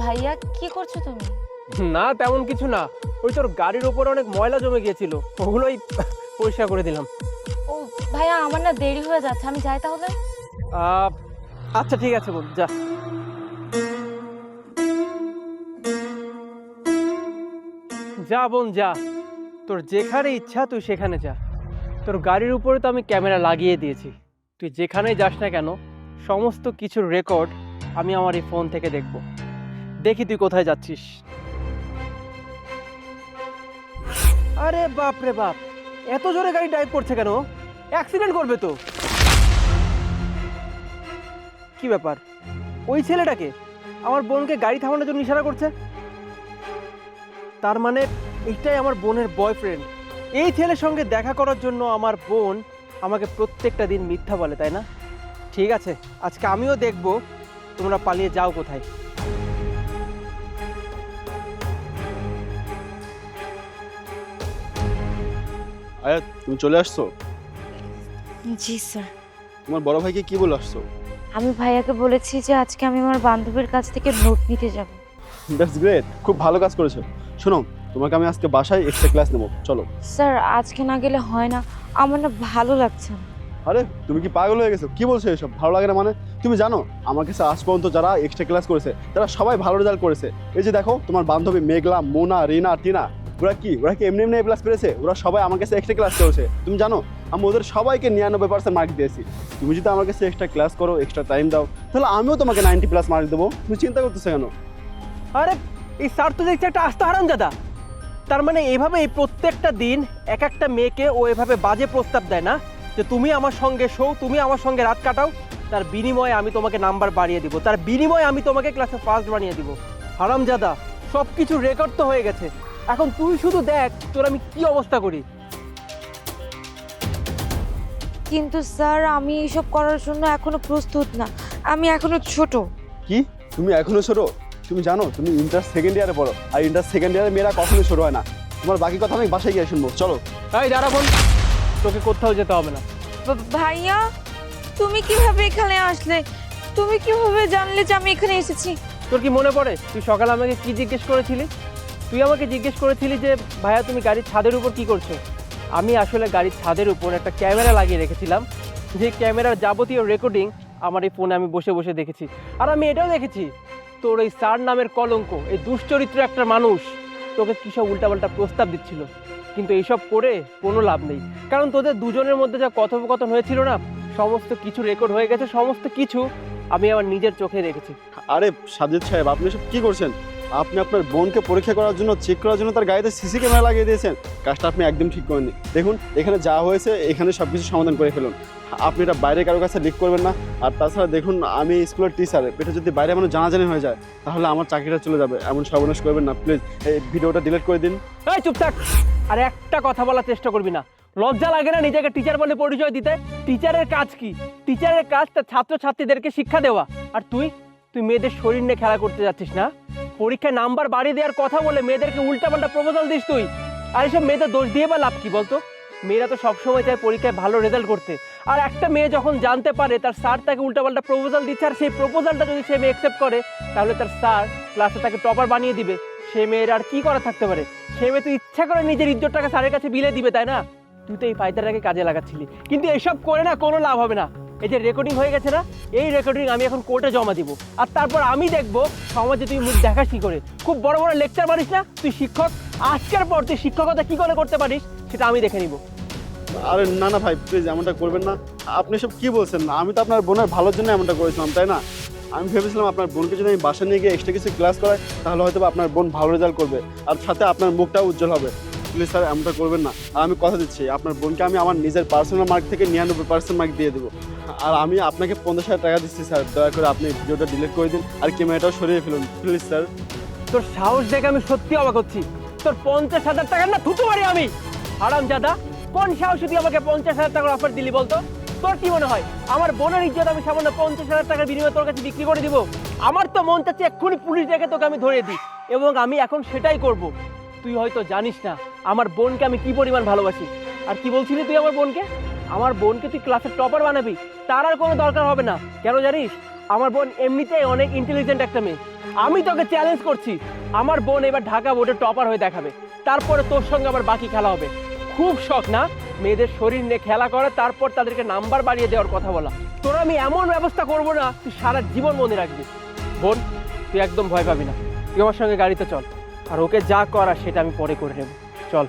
ভাইয়া কি করছ তুমি? না তেমন কিছু না। ওই তোর গাড়ির ওপরে অনেক ময়লা জমে গিয়েছিল। ওগুলোই পরিষ্কার করে দিলাম। ও ভাইয়া আমার না দেরি হয়ে যাচ্ছে। আমি যাই তাহলে? আচ্ছা ঠিক আছে বোন যা। যা বোন যা। তোর যেখানে ইচ্ছা তুই সেখানে যা। তোর গাড়ির উপরে তো আমি ক্যামেরা লাগিয়ে দিয়েছি। তুই যেখানেই যাস না কেন সমস্ত কিছুর রেকর্ড আমি আমার এই ফোন থেকে দেখব। দেখি তুই কোথায় যাচ্ছিস। আরে বাপ রে বাপ, এত জোরে গাড়ি ড্রাইভ করছে কেন? অ্যাক্সিডেন্ট করবে তো। কি ব্যাপার? ওই ছেলেটাকে আমার বোনকে গাড়ি থামানোর জন্য ইশারা করছে? তার মানে এইটাই আমার বোনের বয়ফ্রেন্ড এই ছেলের সঙ্গে দেখা করার জন্য আমার বোন আমাকে প্রত্যেকটা দিন মিথ্যা বলে, তাই না? ঠিক আছে, আজকে আমিও দেখব তোমরা পালিয়ে যাও কোথায়। আয়াত তুমি চলে আসছো? জি স্যার। তোমার বড় ভাইকে কি বলে আসছো? আমি ভাইয়াকে বলেছি যে আজকে আমি আমার বান্ধবীর কাছ থেকে নোট নিতে যাব। দ্যাটস গ্রেট খুব ভালো কাজ করেছ। শোনো তোমাকে আমি আজকে বাসায় এক্সট্রা ক্লাস নেব। চলো। স্যার আজকে না গেলে হয় না। আমার না ভালো লাগছে না। আরে তুমি কি পাগল হয়ে গেছো? কি বলছো এসব? ভালো লাগে না মানে? তুমি জানো আমার কাছে আজ পর্যন্ত যারা এক্সট্রা ক্লাস করেছে তারা সবাই ভালো রেজাল্ট করেছে। এই যে দেখো তোমার বান্ধবী মেঘলা মোনা রিনা টিনা। ওরা কি? ওরা কি এমনি এমনি প্লাস পেরেছে ওরা সবাই আমার কাছে এক্সট্রা ক্লাস করেছে। তুমি জানো, আমি ওদের সবাইকে নিরানব্বই পার্সেন্ট মার্ক দিয়েছি। তুমি যদি আমার কাছে এক্সট্রা ক্লাস করো এক্সট্রা টাইম দাও, তাহলে আমিও তোমাকে নাইনটি প্লাস মার্ক দেবো। তুমি চিন্তা করতেছো কেন? আরে, এই স্যার তো দেখছি একটা আস্ত হারাম দাদা তার মানে এভাবে এই প্রত্যেকটা দিন এক একটা মেয়েকে ও এভাবে বাজে প্রস্তাব দেয় না যে তুমি আমার সঙ্গে শো, তুমি আমার সঙ্গে রাত কাটাও। তার বিনিময়ে আমি তোমাকে নাম্বার বাড়িয়ে দিব। তার বিনিময়ে আমি তোমাকে ক্লাসে ফার্স্ট বানিয়ে দিব। হারামজাদা সব কিছু রেকর্ড তো হয়ে গেছে। এখন তুই শুধু দেখ তোর আমি কি অবস্থা করি। কিন্তু স্যার আমি এসব করার জন্য এখনও প্রস্তুত না। আমি এখনও ছোট। কি? তুমি এখনও ছোট? তুমি জানো তুমি ইন্টার সেকেন্ড ইয়ারে পড়ো। আর ইন্টার সেকেন্ড ইয়ারে মেয়েরা কখনো ছোট হয় না। তোমার বাকি কথা আমি বাসায় গিয়ে শুনব। চলো। এই দাঁড়া বোন। তোকে কোথাও যেতে হবে না। ভাইয়া তুমি কীভাবে এখানে আসলে? তুমি কীভাবে জানলে যে আমি এখানে এসেছি? তোর কি মনে পড়ে? তুই সকালে আমাকে কি জিজ্ঞেস করেছিলি? তুই আমাকে জিজ্ঞেস করেছিলি যে, ভাইয়া, তুমি গাড়ির ছাদের উপর কি করছ? আমি আসলে গাড়ির ছাদের উপর একটা ক্যামেরা লাগিয়ে রেখেছিলাম। যে ক্যামেরার যাবতীয় রেকর্ডিং আমার এই ফোনে আমি বসে বসে দেখেছি। আর আমি এটাও দেখেছি, তোর এই স্যার নামের কলঙ্ক, এই দুশ্চরিত্র একটা মানুষ, তোকে কী সব উল্টাপাল্টা প্রস্তাব দিচ্ছিল? কিন্তু এইসব করে কোনো লাভ নেই। কারণ তোদের দুজনের মধ্যে যা কথোপকথন হয়েছিল না, সমস্ত কিছু রেকর্ড হয়ে গেছে, সমস্ত কিছু আমি আমার নিজের চোখে রেখেছি আরে, সাজিদ সাহেব, আপনি সব কি করছেন? আপনি আপনার বোনকে পরীক্ষা করার জন্য চেক করার জন্য তার গাড়িতে সিসি ক্যামেরা লাগিয়ে দিয়েছেন। কাজটা আপনি একদম ঠিক করেননি। দেখুন, এখানে যা হয়েছে, এখানে সব কিছু সমাধান করে ফেলুন। আপনি এটা বাইরে কারও কাছে লিক করবেন না। আর তাছাড়া দেখুন, আমি স্কুলের টিচার এটা যদি বাইরে মানুষ জানাজানি হয়ে যায়, তাহলে আমার চাকরিটা চলে যাবে। এমন সর্বনাশ করবেন না প্লিজ এই ভিডিওটা ডিলিট করে দিন। এই, চুপ আর একটা কথা বলার চেষ্টা করবি না। লজ্জা লাগে না নিজেকে টিচার বলে পরিচয় দিতে? টিচারের কাজ কি? টিচারের কাজ তার ছাত্রছাত্রীদেরকে শিক্ষা দেওয়া। আর তুই? তুই মেয়েদের শরীর নিয়ে খেলা করতে যাচ্ছিস না? পরীক্ষায় নাম্বার বাড়িয়ে দেওয়ার কথা বলে মেয়েদেরকে উল্টাপাল্টা প্রপোজাল দিস তুই। আর এসব মেয়েদের দোষ দিয়ে বা লাভ কি বলতো? মেয়েরা তো সবসময় চায় পরীক্ষায় ভালো রেজাল্ট করতে। আর একটা মেয়ে যখন জানতে পারে তার স্যার তাকে উল্টাপাল্টা প্রপোজাল দিচ্ছে, আর সেই প্রপোজালটা যদি সে মেয়ে অ্যাকসেপ্ট করে, তাহলে তার স্যার ক্লাসে তাকে টপার বানিয়ে দিবে। সে মেয়ের আর কি করা থাকতে পারে? সে মেয়ে তো ইচ্ছা করে নিজের ইজ্জতটাকে স্যারের কাছে বিলে দিবে, তাই না? তুই তো এই ফাইটারটাকে কাজে লাগাচ্ছিলি। কিন্তু এসব করে না, কোনো লাভ হবে না। এই যে রেকর্ডিং হয়ে গেছে না, এই রেকর্ডিং আমি এখন কোর্টে জমা দিব। আর তারপর আমি দেখব, সমাজে তুই মুখ দেখাস কি করে? খুব বড় বড় লেকচার পারিস না? তুই শিক্ষক, আজকের পর তুই শিক্ষকতা কি করে করতে পারিস? সেটা আমি দেখে নিব। আরে না না ভাই প্লিজ এমনটা করবেন না। আপনি সব কি বলছেন? আমি তো আপনার বোনের ভালোর জন্য এমনটা করেছিলাম, তাই না? আমি ভেবেছিলাম আপনার বোনকে যদি আমি বাসা নিয়ে গিয়ে এক্সট্রা কিছু ক্লাস করাই, তাহলে হয়তো আপনার বোন ভালো রেজাল্ট করবে। আর সাথে আপনার মুখটাও উজ্জ্বল হবে। প্লিজ স্যার, এমনটা করবেন না। আর আমি কথা দিচ্ছি, আপনার বোনকে আমি আমার নিজের পার্সোনাল মার্ক থেকে নিরানব্বই পার্সেন্ট মার্ক দিয়ে দেবো। আর আমি আপনাকে পঞ্চাশ হাজার টাকা দিচ্ছি, স্যার। দয়া করে আপনি ভিডিওটা ডিলিট করে দিন, আর ক্যামেরাটাও সরিয়ে ফেলুন। Please sir. তোর সাহস দেখে আমি সত্যি অবাক হচ্ছি। তোর পঞ্চাশ হাজার টাকা না থুতু মারি আমি। আরাম জাদা, কোন সাহসে তুই আমাকে পঞ্চাশ হাজার টাকার অফার দিলি বলতো? তোর কি মনে হয়? আমার বোনের ইজ্জত আমি সামান্য পঞ্চাশ হাজার টাকার বিনিময়ে তোর কাছে বিক্রি করে দিব? আমার তো মন চাচ্ছে এক্ষুনি পুলিশ ডেকে তোকে আমি ধরে দিই। এবং আমি এখন সেটাই করব। তুই হয়তো জানিস না আমার বোনকে আমি কি পরিমাণ ভালোবাসি? আর কি বলছিলি তুই আমার বোনকে? আমার বোনকে তুই ক্লাসের টপার বানাবি। তার আর কোনো দরকার হবে না। কেন জানিস? আমার বোন এমনিতেই অনেক ইন্টেলিজেন্ট একটা মেয়ে। আমি তোকে চ্যালেঞ্জ করছি। আমার বোন এবার ঢাকা বোর্ডে টপার হয়ে দেখাবে। তারপরে তোর সঙ্গে আবার বাকি খেলা হবে। খুব শখ, না? মেয়েদের শরীর নিয়ে খেলা করে, তারপর তাদেরকে নাম্বার বাড়িয়ে দেওয়ার কথা বলা। তোরা আমি এমন ব্যবস্থা করব না, তুই সারা জীবন মনে রাখবি। বোন, তুই একদম ভয় পাবি না। তুই আমার সঙ্গে গাড়িতে চল। আর ওকে যা করা সেটা আমি পরে করে নেব। চল